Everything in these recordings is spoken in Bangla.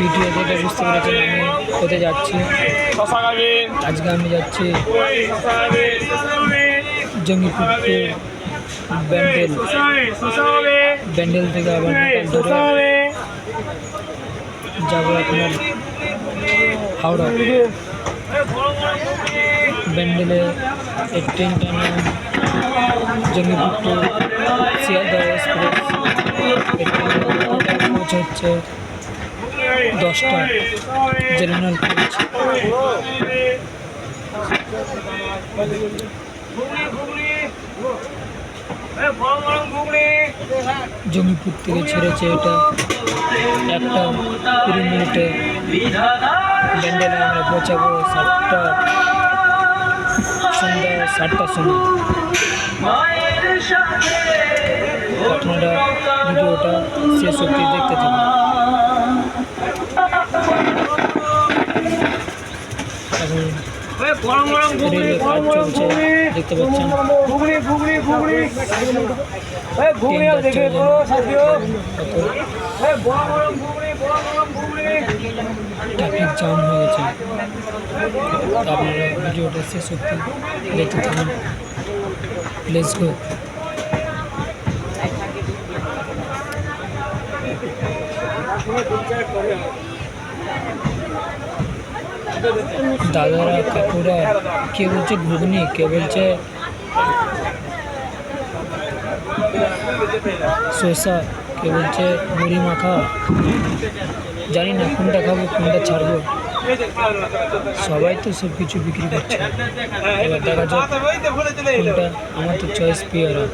ভিডিও দেখে বুঝতে পেরেছেন আমি কোথায় যাচ্ছি। আজকে আমি যাচ্ছি জঙ্গিপুর ব্যান্ডেল ব্যান্ডেল থেকে আবার ধরে যাব আপনার হাওড়া। ব্যান্ডেলে ট্রেনটা নাম জঙ্গিপুর শিয়ালদা এক্সপ্রেস। হচ্ছে দশটা জেনারেল জঙ্গিপুর থেকে ছেড়েছে এটা। একটা কুড়ি মিনিটে ব্যান্ডেলে আমরা পৌঁছাবো সাতটা সন্ধ্যা, সাতটার সময়। আপনারা ভিডিওটা শেষ অবধি দেখতে থাকুন এখন রেলে কাজ চলছে দেখতে পাচ্ছেন ঘুগনি ঘুগনি ঘুগনি ঘুগনি ট্রেন দেখে যাচ্ছে তো সাথীও কত গরম গরম ঘুগনি গরম গরম ঘুগনি ট্রাফিক জ্যাম হয়ে গেছে। আপনারা ভিডিওটা শেষ অবধি দেখতে থাকুন। লেটস গো দাদারা, কাকুরা, কে বলছে ঘুগনি, কে বলছে শসা, কে বলছে মুড়ি মাখা। জানি না কোনটা খাব, কোনটা ছাড়বো। সবাই তো সব কিছু বিক্রি করছে। এবার দেখা যাক কোনটা। আমার তো চয়েস পেয়ারা।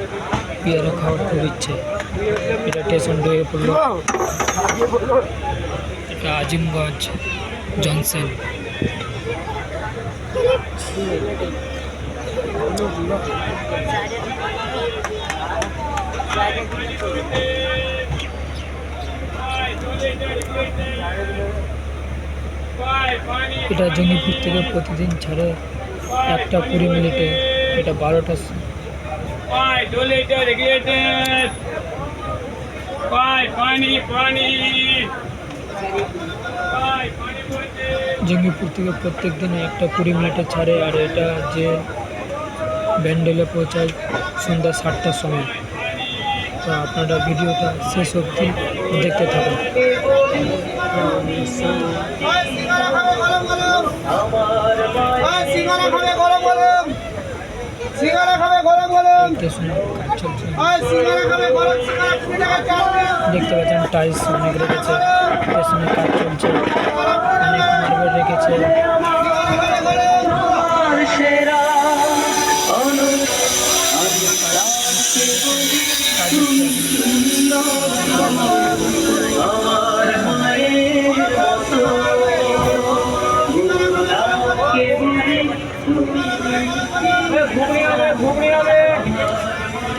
পেয়ারা খাওয়ার খুব ইচ্ছে। এটা স্টেশন হয়ে পড়ল। এটা আজিমগঞ্জ জংশন। এটা জঙ্গিপুর থেকে প্রতিদিন ছাড়ে একটা কুড়ি মিনিটে এটা বারোটা পানি পানি। পানি জঙ্গিপুর থেকে প্রত্যেক দিনে একটা কুড়ি মিনিটে ছাড়ে, আর এটা যে ব্যান্ডেলে পৌঁছায় সন্ধ্যা সাতটার সময়। তো আপনারা ভিডিওটা শেষ অবধি দেখতে থাকুন। সিঙ্গারা খাবে, গরম গরম। সিঙ্গারা খাবে, গরম। দেখতে পাচ্ছেন টাইলস অনেক রেখেছে স্টেশনে কাজ চলছে। অনেক মার্বেল রেখেছে কাজ হচ্ছে।